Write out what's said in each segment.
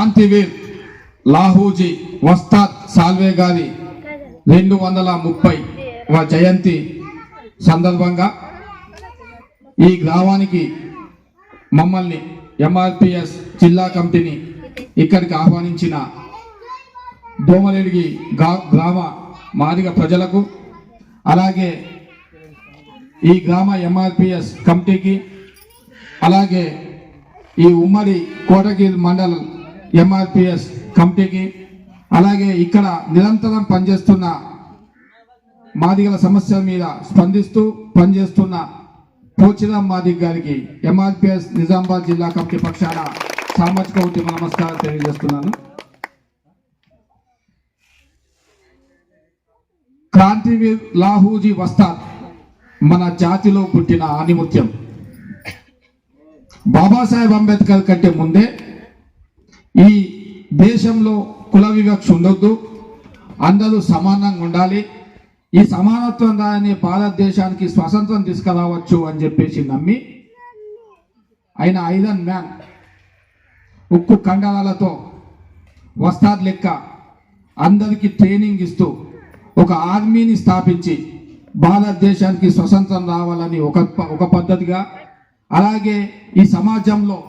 శాంతివీర్ లాహూజీ వస్తాద్ సాల్వే గారి రెండు వందల ముప్పై జయంతి సందర్భంగా ఈ గ్రామానికి మమ్మల్ని ఎంఆర్పిఎస్ జిల్లా కమిటీని ఇక్కడికి ఆహ్వానించిన దోమలేడిగి గ్రామ మాదిగ ప్రజలకు అలాగే ఈ గ్రామ ఎంఆర్పిఎస్ కమిటీకి అలాగే ఈ ఉమ్మడి కోటగిరి మండలం ఎంఆర్పిఎస్ కమిటీకి అలాగే ఇక్కడ నిరంతరం పనిచేస్తున్న మాదిగల సమస్యల మీద స్పందిస్తూ పనిచేస్తున్న పోచిరామ్ మాదిగ్ గారికి ఎంఆర్పిఎస్ నిజామాబాద్ జిల్లా కమిటీ పక్షాన సామాజిక ఉద్యమ నమస్కారం తెలియజేస్తున్నాను. క్రాంతివీర్ లాహూజీ వస్తాద్ మన జాతిలో పుట్టిన ఆనిముత్యం. బాబాసాహెబ్ అంబేద్కర్ కంటే ముందే ఈ దేశంలో కుల వివక్ష ఉండొద్దు. అందరూ సమానంగా ఉండాలి. ఈ సమానత్వం దాని భారతదేశానికి స్వతంత్రం తీసుకురావచ్చు అని చెప్పేసి నమ్మి ఆయన ఐరన్ మ్యాన్ ఉక్కు కండరాలతో వస్తాద్ లెక్క అందరికీ ట్రైనింగ్ ఇస్తూ ఒక ఆర్మీని స్థాపించి భారతదేశానికి స్వతంత్రం రావాలని ఒక ఒక పద్ధతిగా. అలాగే ఈ సమాజంలో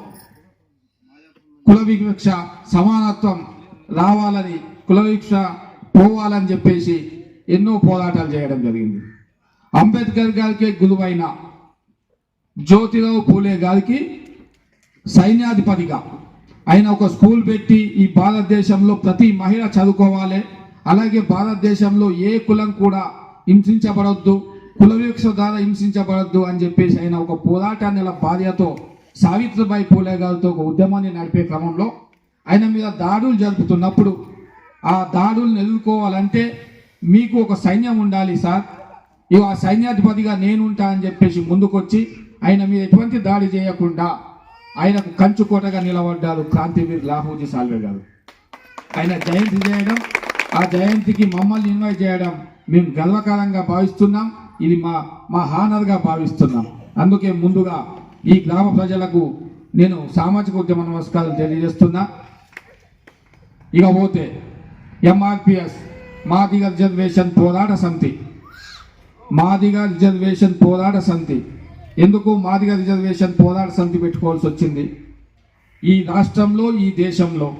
కుల వివక్ష సమానత్వం రావాలని కుల వివక్ష పోవాలని చెప్పేసి ఎన్నో పోరాటాలు చేయడం జరిగింది. అంబేద్కర్ గారికి గురువైన జ్యోతిరావు పూలే గారికి సైన్యాధిపతిగా ఆయన ఒక స్కూల్ పెట్టి ఈ భారతదేశంలో ప్రతి మహిళ చదువుకోవాలి. అలాగే భారతదేశంలో ఏ కులం కూడా హింసించబడొద్దు కుల వివక్ష ద్వారా హింసించబడొద్దు అని చెప్పేసి ఆయన ఒక పోరాటాన్ని భార్యతో సావిత్రిబాయి పూలే గారితో ఒక ఉద్యమాన్ని నడిపే క్రమంలో ఆయన మీద దాడులు జరుపుతున్నప్పుడు ఆ దాడులను ఎదుర్కోవాలంటే మీకు ఒక సైన్యం ఉండాలి సార్. ఇవి ఆ సైన్యాధిపతిగా నేనుంటా అని చెప్పేసి ముందుకొచ్చి ఆయన మీద ఎటువంటి దాడి చేయకుండా ఆయనకు కంచుకోటగా నిలబడ్డారు క్రాంతివీర్ లాహూజీ సాల్వే గారు. ఆయన జయంతి చేయడం ఆ జయంతికి మమ్మల్ని ఇన్వైట్ చేయడం మేము గర్వకారంగా భావిస్తున్నాం. ఇది మా మా హానర్గా భావిస్తున్నాం. అందుకే ముందుగా ఈ గ్రామ ప్రజలకు నేను సామాజిక ఉద్యమ నమస్కారాలు తెలియజేస్తున్నా. ఇకపోతే ఎంఆర్పిఎస్ మాదిగ రిజర్వేషన్ పోరాట సమితి. మాదిగ రిజర్వేషన్ పోరాట సమితి. ఎందుకు మాదిగ రిజర్వేషన్ పోరాట సమితి పెట్టుకోవాల్సి వచ్చింది? ఈ రాష్ట్రంలో ఈ దేశంలో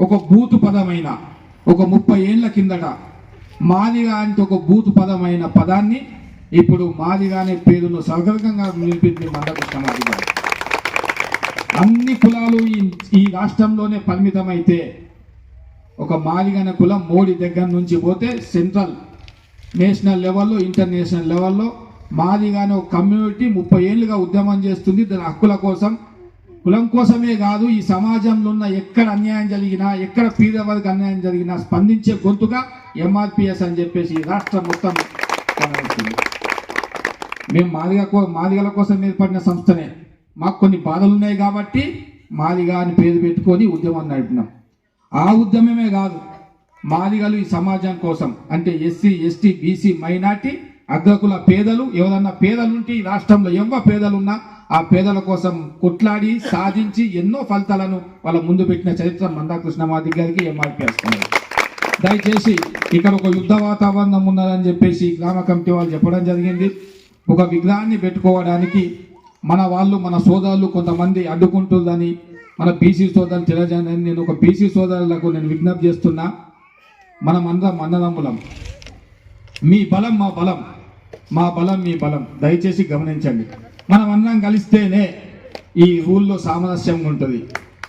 ఒక బూతు పదమైన ఒక ముప్పై ఏళ్ళ కిందట మాదిగా అంటే ఒక బూతు పదమైన పదాన్ని ఇప్పుడు మాదిగానే పేరును సగర్గంగా నిలిపింది మందకృష్ణ మాదిగ అన్ని కులాలు ఈ ఈ రాష్ట్రంలోనే పరిమితమైతే ఒక మాదిగన కులం మోడీ దగ్గర నుంచి పోతే సెంట్రల్ నేషనల్ లెవెల్లో ఇంటర్నేషనల్ లెవెల్లో మాదిగానే ఒక కమ్యూనిటీ ముప్పై ఏళ్ళుగా ఉద్యమం చేస్తుంది. దాని హక్కుల కోసం కులం కోసమే కాదు ఈ సమాజంలో ఉన్న ఎక్కడ అన్యాయం జరిగినా ఎక్కడ పేదవారికి అన్యాయం జరిగినా స్పందించే గొంతుగా ఎంఆర్పిఎస్ అని చెప్పేసి ఈ రాష్ట్రం మొత్తం మేము మాదిగ కో- మాదిగల కోసం ఏర్పడిన సంస్థనే. మాకు కొన్ని బాధలు ఉన్నాయి కాబట్టి మాదిగా అని పేరు పెట్టుకొని ఉద్యమాన్ని నడిపినాం. ఆ ఉద్యమమే కాదు మాదిగలు ఈ సమాజం కోసం అంటే ఎస్సీ ఎస్టీ బీసీ మైనార్టీ అగ్రకుల పేదలు ఎవరన్నా పేదలుంటే ఈ రాష్ట్రంలో ఎవ్వ పేదలున్నా ఆ పేదల కోసం కొట్లాడి సాధించి ఎన్నో ఫలితాలను వాళ్ళ ముందు పెట్టిన చరిత్ర మందాకృష్ణ మాది గారికి ఎంఆర్పీ వస్తున్నారు దయచేసి ఇక్కడ ఒక యుద్ధ వాతావరణం ఉన్నదని చెప్పేసి గ్రామ కమిటీ వాళ్ళు చెప్పడం జరిగింది. ఒక విగ్రహాన్ని పెట్టుకోవడానికి మన వాళ్ళు మన సోదరులు కొంతమంది అడ్డుకుంటుందని మన బీసీ సోదరులు తెలియజేయని నేను ఒక బీసీ సోదరులకు నేను విజ్ఞప్తి చేస్తున్నా. మనం అందరం అన్నదమ్ములం మీ బలం మా బలం. మా బలం మీ బలం. దయచేసి గమనించండి. మనం అందరం కలిస్తేనే ఈ ఊళ్ళో సామరస్యంగా ఉంటుంది.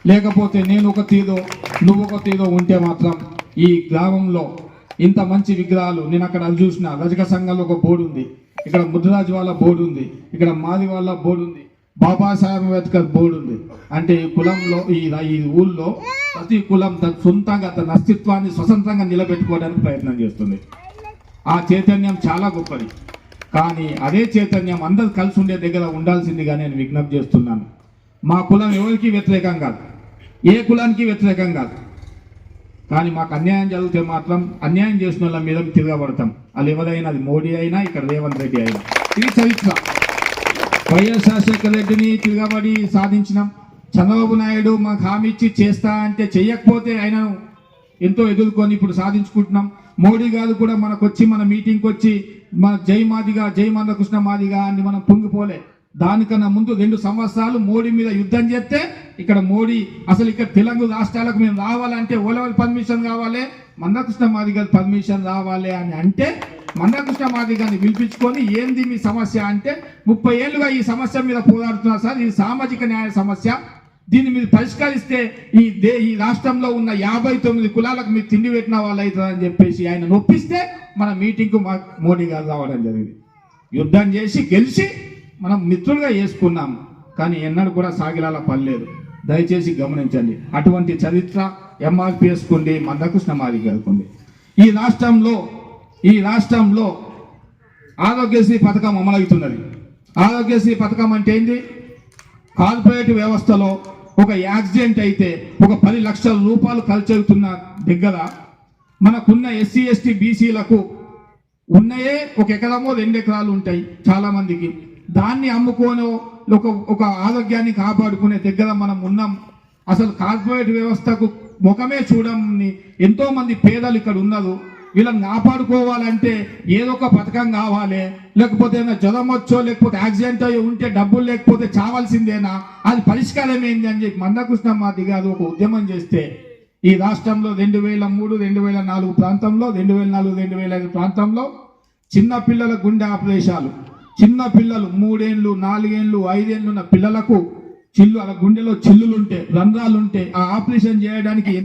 లేకపోతే నేను ఒక తీదో నువ్వు ఒక తీదో ఉంటే మాత్రం ఈ గ్రామంలో ఇంత మంచి విగ్రహాలు నేను అక్కడ చూసిన రజక సంఘంలో ఒక బోర్డు ఉంది. ఇక్కడ ముద్రరాజు వాళ్ళ బోర్డు ఉంది. ఇక్కడ మాది వాళ్ళ బోర్డు ఉంది. బాబాసాహెబ్ అంబేద్కర్ బోర్డు ఉంది. అంటే ఈ కులంలో ఈ ఈ ఊళ్ళో ప్రతి కులం తన సొంతంగా తన అస్తిత్వాన్ని స్వతంత్రంగా నిలబెట్టుకోవడానికి ప్రయత్నం చేస్తుంది. ఆ చైతన్యం చాలా గొప్పది. కానీ అదే చైతన్యం అందరు కలిసి ఉండే దగ్గర ఉండాల్సిందిగా నేను విజ్ఞప్తి చేస్తున్నాను. మా కులం ఎవరికి వ్యతిరేకం కాదు. ఏ కులానికి వ్యతిరేకం కాదు. కానీ మాకు అన్యాయం జరిగితే మాత్రం అన్యాయం చేసిన వాళ్ళ మీద తిరగబడతాం. వాళ్ళు ఎవరైనా అది మోడీ అయినా ఇక్కడ రేవంత్ రెడ్డి అయినా. ఇది చరిత్ర వైఎస్ రాజశేఖర రెడ్డిని తిరగబడి సాధించినాం. చంద్రబాబు నాయుడు మాకు హామీ ఇచ్చి చేస్తా అంటే చెయ్యకపోతే ఆయనను ఎంతో ఎదుర్కొని ఇప్పుడు సాధించుకుంటున్నాం. మోడీ గారు కూడా మనకు వచ్చి మన మీటింగ్కి వచ్చి మన జై మాదిగా జై మందకృష్ణ మాదిగా అని మనం పొంగిపోలే. దానికన్నా ముందు రెండు సంవత్సరాలు మోడీ మీద యుద్ధం చేస్తే ఇక్కడ మోడీ అసలు ఇక్కడ తెలుగు రాష్ట్రాలకు మేము రావాలంటే ఓలవల్ పర్మిషన్ కావాలి? మందకృష్ణ మాదిగ పర్మిషన్ రావాలి అని అంటే మందకృష్ణ మాదిగాని పిలిపించుకొని ఏంది మీ సమస్య అంటే ముప్పై ఏళ్ళుగా ఈ సమస్య మీద పోరాడుతున్నారు సార్ ఇది సామాజిక న్యాయ సమస్య. దీన్ని మీరు పరిష్కరిస్తే ఈ దే ఈ రాష్ట్రంలో ఉన్న యాభై తొమ్మిది కులాలకు మీరు తిండి పెట్టిన వాళ్ళు అవుతుందని చెప్పేసి ఆయన నొప్పిస్తే మన మీటింగ్కు మా మోడీ గారు రావడం జరిగింది. యుద్ధం చేసి గెలిచి మనం మిత్రులుగా చేసుకున్నాం. కానీ ఎన్నడూ కూడా సాగిలాల పనిలేదు దయచేసి గమనించండి. అటువంటి చరిత్ర ఎంఆర్పిఎస్ కుండి మందకృష్ణ మాది గారికి ఈ రాష్ట్రంలో ఈ రాష్ట్రంలో ఆరోగ్యశ్రీ పథకం అమలవుతున్నది. ఆరోగ్యశ్రీ పథకం అంటే ఏంటి కార్పొరేట్ వ్యవస్థలో ఒక యాక్సిడెంట్ అయితే ఒక పది లక్షల రూపాయలు ఖర్చు అవుతున్న దగ్గర మనకున్న ఎస్సీ ఎస్టీ బీసీలకు ఉన్నాయే ఒక ఎకరమో రెండు ఎకరాలు ఉంటాయి చాలామందికి. దాన్ని అమ్ముకోనో ఒక ఒక ఆరోగ్యాన్ని కాపాడుకునే దగ్గర మనం ఉన్నాం. అసలు కార్పొరేట్ వ్యవస్థకు ముఖమే చూడమని ఎంతో మంది పేదలు ఇక్కడ ఉన్నారు. వీళ్ళని కాపాడుకోవాలంటే ఏదో ఒక పథకం కావాలి. లేకపోతే ఏదైనా జ్వరం వచ్చో లేకపోతే యాక్సిడెంట్ అయ్యి ఉంటే డబ్బులు లేకపోతే చావాల్సిందేనా? అది పరిష్కారం ఏంది అని చెప్పి మందకృష్ణ మాది గారు ఒక ఉద్యమం చేస్తే ఈ రాష్ట్రంలో రెండు వేల మూడు రెండు వేల నాలుగు ప్రాంతంలో రెండు వేల నాలుగు రెండు వేల ఐదు ప్రాంతంలో చిన్నపిల్లల గుండె ఆపరేషాలు చిన్న పిల్లలు మూడేళ్ళు నాలుగేళ్ళు ఐదేళ్ళు ఉన్న పిల్లలకు చిల్లు అలా గుండెలో చిల్లులుంటే రంధ్రాలుంటే ఆ ఆపరేషన్ చేయడానికి